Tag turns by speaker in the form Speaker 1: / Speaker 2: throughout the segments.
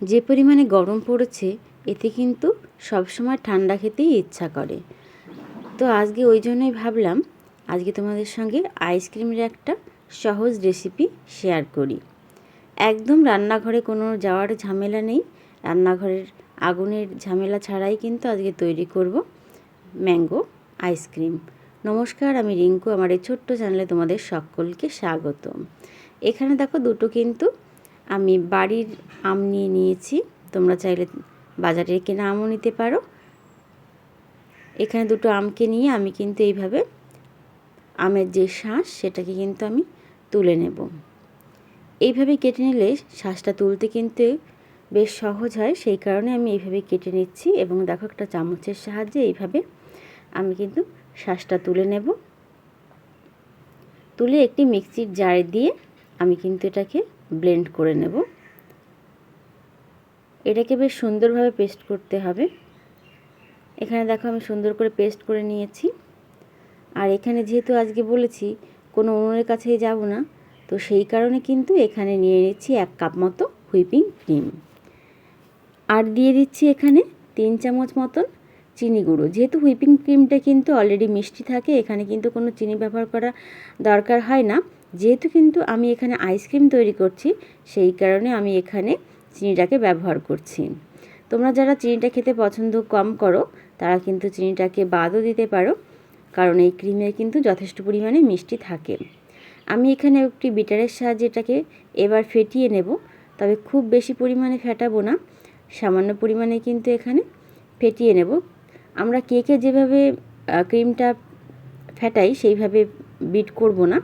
Speaker 1: যে পরিমাণে গরম পড়েছে, এতে কিন্তু সবসময় ঠান্ডা খেতেই ইচ্ছা করে। তো আজকে ওই জন্যই ভাবলাম, আজকে তোমাদের সঙ্গে আইসক্রিমের একটা সহজ রেসিপি শেয়ার করি। একদম রান্নাঘরে কোনো যাওয়ার ঝামেলা নেই, রান্নাঘরের আগুনের ঝামেলা ছাড়াই কিন্তু আজকে তৈরি করব ম্যাঙ্গো আইসক্রিম। নমস্কার, আমি রিঙ্কু, আমার এই ছোট্ট চ্যানেলে তোমাদের সকলকে স্বাগত এখানে দেখো দুটো কিন্তু আমি বাড়ির আম নিয়ে নিয়েছি। তোমরা চাইলে বাজারে কেনা আমও নিতে পারো। এখানে দুটো আমকে নিয়ে আমি কিন্তু এইভাবে আমের যে শ্বাস সেটাকে কিন্তু আমি তুলে নেব। এইভাবে কেটে নিলে শ্বাসটা তুলতে কিন্তু বেশ সহজ হয়। সেই কারণে আমি এইভাবে কেটে নিচ্ছি এবং দেখো একটা চামচের সাহায্যে এইভাবে আমি কিন্তু শ্বাসটা তুলে নেব। তুলে একটি মিক্সির জারে দিয়ে আমি কিন্তু এটাকে ব্লেন্ড করে নেব। এটাকে বেশ সুন্দরভাবে পেস্ট করতে হবে। এখানে দেখো আমি সুন্দর করে পেস্ট করে নিয়েছি। আর এখানে যেহেতু আজকে বলেছি কোনো উনুনের কাছে যাব না, তো সেই কারণে কিন্তু এখানে নিয়ে নিচ্ছি এক কাপ মতো হুইপিং ক্রিম। আর দিয়ে দিচ্ছি এখানে তিন চামচ মতন চিনি গুঁড়ো। যেহেতু হুইপিং ক্রিমটা কিন্তু অলরেডি মিষ্টি থাকে, এখানে কিন্তু কোনো চিনি ব্যবহার করা দরকার হয় না। যেহেতু কিন্তু আমি এখানে আইসক্রিম তৈরি করছি, সেই কারণে আমি এখানে চিনিটাকে ব্যবহার করছি। তোমরা যারা চিনিটা খেতে পছন্দ কম করো, তারা কিন্তু চিনিটাকে বাদও দিতে পারো, কারণ এই ক্রিমে কিন্তু যথেষ্ট পরিমাণে মিষ্টি থাকে। আমি এখানে একটি বিটারের সাহায্যে এটাকে এবার ফেটিয়ে নেব, তবে খুব বেশি পরিমাণে ফেটাবো না, সামান্য পরিমাণে কিন্তু এখানে ফেটিয়ে নেব। আমরা কেকে যেভাবে ক্রিমটা ফেটাই, সেইভাবে বিট করব না।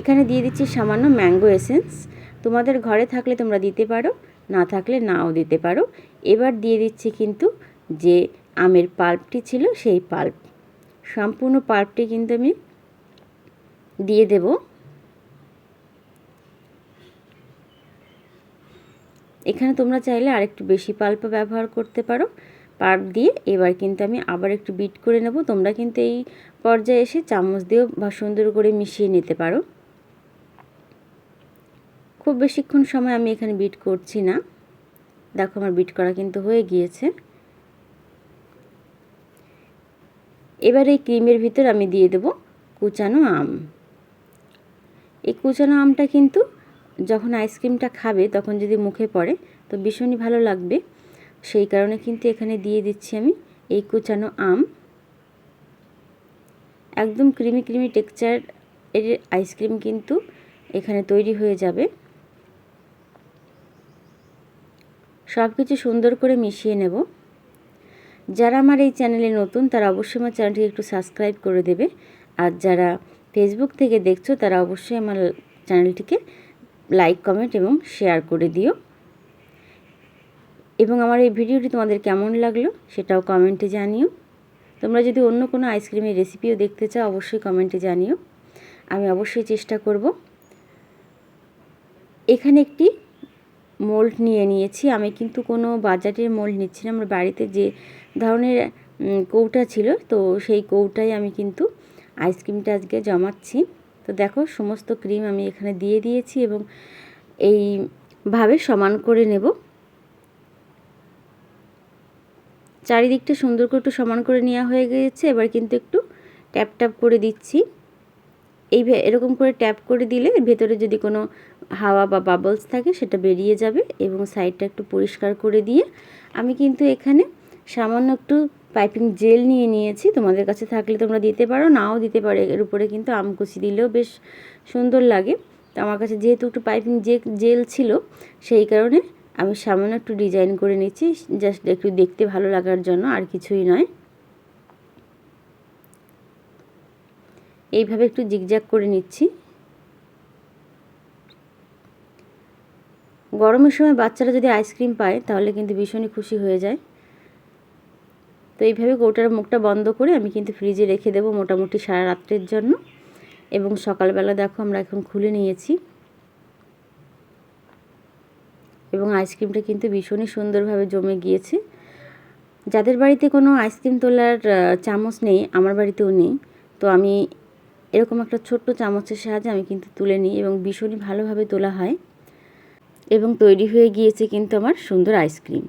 Speaker 1: এখানে দিয়ে দিচ্ছি সামান্য ম্যাঙ্গো এসেন্স। তোমাদের ঘরে থাকলে তোমরা দিতে পারো, না থাকলে নাও দিতে পারো। এবার দিয়ে দিচ্ছি কিন্তু যে আমের পাল্পটি ছিল সেই পাল্প। সম্পূর্ণ পাল্পটি কিন্তু আমি দিয়ে দেব। এখানে তোমরা চাইলে আরেকটু বেশি পাল্প ব্যবহার করতে পারো। পাল্প দিয়ে এবার কিন্তু আমি আবার একটু বিট করে নেব। তোমরা কিন্তু এই পর্যায়ে এসে চামচ দিয়েও বা সুন্দর করে মিশিয়ে নিতে পারো। খুব বেশিক্ষণ সময় আমি এখানে বিট করছি না। দেখো আমার বিট করা কিন্তু হয়ে গিয়েছে। এবার এই ক্রিমের ভিতর আমি দিয়ে দেব কুচানো আম। এই কুচানো আমটা কিন্তু যখন আইসক্রিমটা খাবে, তখন যদি মুখে পড়ে, তো ভীষণই ভালো লাগবে। সেই কারণে কিন্তু এখানে দিয়ে দিচ্ছি আমি এই কুচানো আম। একদম ক্রিমি ক্রিমি টেক্সচার এর আইসক্রিম কিন্তু এখানে তৈরি হয়ে যাবে। সব কিছু সুন্দর করে মিশিয়ে নেব। যারা আমার এই চ্যানেলে নতুন, তারা অবশ্যই আমার চ্যানেলটিকে একটু সাবস্ক্রাইব করে দেবে। আর যারা ফেসবুক থেকে দেখছ, তারা অবশ্যই আমার চ্যানেলটিকে লাইক কমেন্ট এবং শেয়ার করে দিও। এবং আমার এই ভিডিওটি তোমাদের কেমন লাগল, সেটাও কমেন্টে জানিও। তোমরা যদি অন্য কোনো আইসক্রিমের রেসিপিও দেখতে চাও, অবশ্যই কমেন্টে জানিও। আমি অবশ্যই চেষ্টা করব। এখানে একটি মোল্ড নিয়ে নিয়েছি। আমি কিন্তু কোনো বাজারের মোল্ড নিচ্ছি না। আমার বাড়িতে যে ধরনের কৌটা ছিল, তো সেই কৌটায় আমি কিন্তু আইসক্রিমটা আজকে জমাচ্ছি। তো দেখো, সমস্ত ক্রিম আমি এখানে দিয়ে দিয়েছি এবং এইভাবে সমান করে নেব। চারিদিকটা সুন্দর করে একটু সমান করে নেওয়া হয়ে গিয়েছে। এবার কিন্তু একটু ট্যাপ ট্যাপ করে দিচ্ছি। এই এরকম করে ট্যাপ করে দিলে ভেতরে যদি কোনো হাওয়া বা বাবলস থাকে সেটা বেরিয়ে যাবে এবং সাইডটা একটু পরিষ্কার করে দিয়ে আমি কিন্তু এখানে সামান্য একটু পাইপিং জেল নিয়ে নিয়েছি। তোমাদের কাছে থাকলে তোমরা দিতে পারো, নাও দিতে পারো। এর উপরে কিন্তু আমকুচি দিলেও বেশ সুন্দর লাগে। তো আমার কাছে যেহেতু একটু পাইপিং যে জেল ছিল, সেই কারণে আমি সামান্য একটু ডিজাইন করে নিচ্ছি জাস্ট একটু দেখতে ভালো লাগার জন্য, আর কিছুই নয়। এইভাবে একটু জিগজ্যাগ করে নিচ্ছি। গরমের সময় বাচ্চারা যদি আইসক্রিম পায়, তাহলে কিন্তু ভীষণই খুশি হয়ে যায়। তো এইভাবে কৌটার মুখটা বন্ধ করে আমি কিন্তু ফ্রিজে রেখে দেবো মোটামুটি সারা রাত্রের জন্য। এবং সকালবেলা দেখো আমরা এখন খুলে নিয়েছি। এবং আইসক্রিমটা কিন্তু ভীষণই সুন্দরভাবে জমে গিয়েছে। যাদের বাড়িতে কোনো আইসক্রিম তোলার চামচ নেই, আমার বাড়িতেও নেই, তো আমি এরকম একটা ছোট্ট চামচের সাহায্যে আমি কিন্তু তুলে নিই এবং ভীষণই ভালোভাবে তোলা হয়। এবং তৈরি হয়ে গিয়েছে কিন্তু আমার সুন্দর আইসক্রিম।